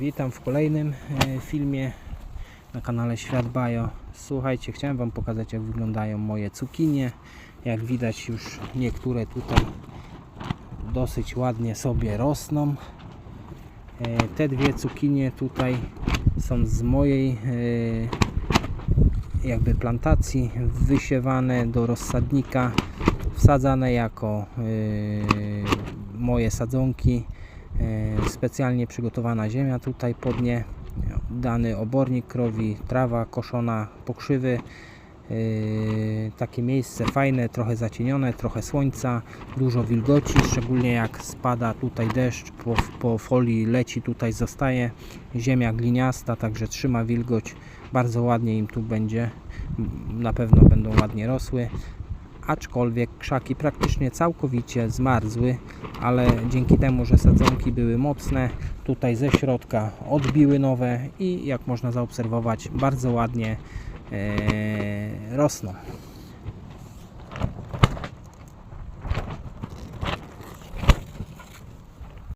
Witam w kolejnym e, filmie na kanale Świat Bio. Słuchajcie, chciałem Wam pokazać jak wyglądają moje cukinie. Jak widać już niektóre tutaj dosyć ładnie sobie rosną. E, Te dwie cukinie tutaj są z mojej e, jakby plantacji wysiewane do rozsadnika wsadzane jako moje sadzonki specjalnie przygotowana ziemia. Tutaj pod nie dany obornik krowi, trawa koszona, pokrzywy e, takie miejsce fajne, trochę zacienione, trochę słońca, dużo wilgoci, szczególnie jak spada tutaj deszcz, po, po folii leci tutaj zostaje. Ziemia gliniasta, także trzyma wilgoć, bardzo ładnie im tu będzie, na pewno będą ładnie rosły aczkolwiek krzaki praktycznie całkowicie zmarzły, ale dzięki temu, że sadzonki były mocne, tutaj ze środka odbiły nowe i jak można zaobserwować bardzo ładnie e, rosną.